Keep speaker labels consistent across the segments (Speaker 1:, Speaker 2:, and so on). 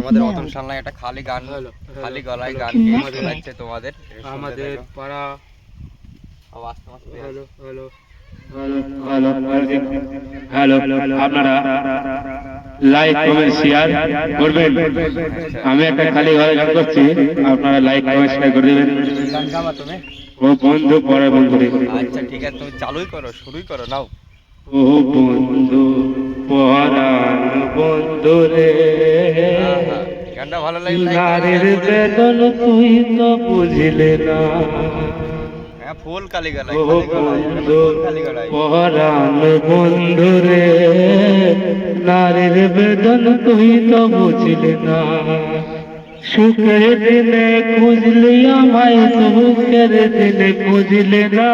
Speaker 1: আমাদের অতন সামনে একটা খালি গান খালি গলায় গান গেয়ে শোনাচ্ছে তোমাদের।
Speaker 2: আমাদের পাড়া
Speaker 1: ও, আস্তে আস্তে
Speaker 2: hello hello. Hello hello hello আপনারা লাইক কমেন্ট শেয়ার করবেন। আমি একটা খালি ঘরে গান করছি আপনারা লাইক কমেন্ট শেয়ার করে দেবেন। ও বন্ধু পরে বন্ধু
Speaker 1: আচ্ছা ঠিক আছে তুমি চালুই করো শুরুই করো নাও।
Speaker 2: ও বন্ধু পরাণ বন্ধু রে।
Speaker 1: গানটা ভালো লাগলে like করো,
Speaker 2: নারীর। বেদন তুই তো বুঝলে না
Speaker 1: হ্যাঁ ফুল কালি গলায়
Speaker 2: ও
Speaker 1: খালি গলায় এটা
Speaker 2: বন্ধু
Speaker 1: ফুল কালি
Speaker 2: পরাণ বন্ধু রে নারীর বেদন তুই তো বুঝলে না সুখের দিনে খুঁজলি আমায় সুখের দিনে খুঁজলি না।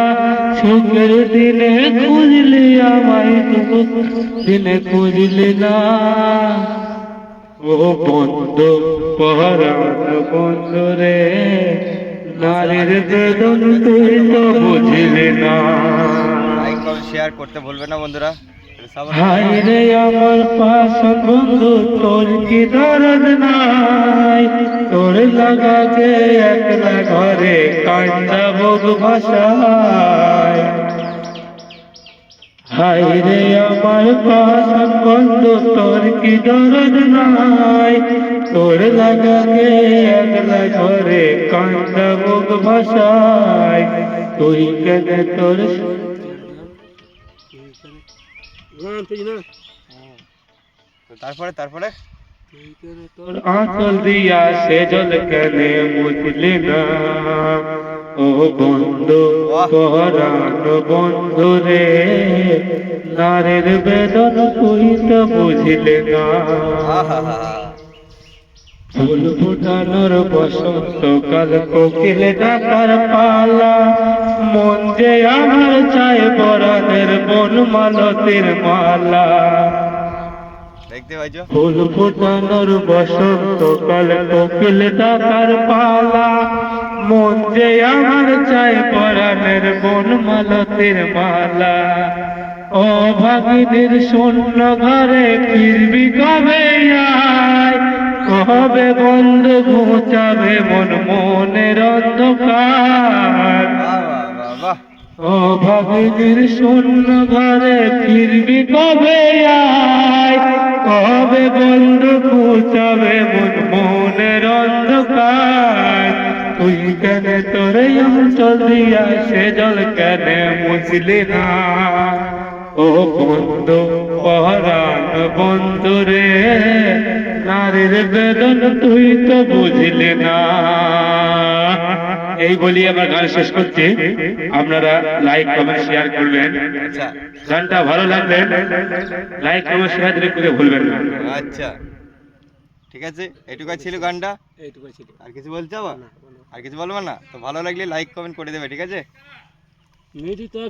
Speaker 2: সুখের দিনে খুঁজলি আমায় সুখ দিনে খুঁজলি না। ও বন্ধু পরাণ বন্ধু রে নারীর বেদন তুই তো বুঝলি না।
Speaker 1: শেয়ার করতে ভুলবে না বন্ধুরা। support
Speaker 2: রে আমার পাশ বন্ধু তোর কি দরদ নাই? তোর লাগাকে একলা ঘরে কান্দা ভোগ ভাষায় হাই রে আমার পাশ বন্ধু তোর কি দরদ নাই? তোর লাগাকে একলা ঘরে কান্দা ভোগ ভাষায় তুই কেন তোর
Speaker 1: তারপরে তারপরে?
Speaker 2: তোর আঁচল দিয়া সে জল কেনে বুঝলি না। ও বন্ধু পরাণ বন্ধু রে নারের বেদন তুই তো বুঝলি না। ফুল ফুটানোর বসন্ত কাল কোকিল ডাকার পালা। মন যে আমার চায় বরানের বন মালতের মালা।
Speaker 1: দেখতে পাইছো?
Speaker 2: ফুল ফুটানোর বসন্ত কাল কোকিল ডাকার পালা। মন যে আমার চাই পরাণের বন মালতের মালা। ও ভাগিনীর শূন্য ঘরে ফিরবি কবে আয়? কবে বন্ধ ঘুচাবে ভগবীর শূন্য ঘরে ফিরবি কবে আয়? কবে বন্ধু পুচাবে মন মনের অন্ধকার? তুই কেন তোর অঞ্চল দিয়া সে জল কেন মুছলি না? ও বন্ধু পহরান বন্ধু রে, নারীর বেদন তুই তো বুঝলি না। এই বলি আমার গান শেষ করছি। আপনারা লাইক কমেন্ট শেয়ার করবেন।
Speaker 1: আচ্ছা।
Speaker 2: গানটা ভালো লাগলে লাইক কমেন্ট শেয়ার দিলে করে ভুলবেন না।
Speaker 1: আচ্ছা। ঠিক আছে? এটুকাই ছিল গানটা?
Speaker 2: এটুকুই ছিল।
Speaker 1: আর কিছু বলছো? আবার আর কিছু বলব না? তো ভালো লাগলে লাইক কমেন্ট করে দেবে ঠিক আছে?
Speaker 2: মেয়েটি তো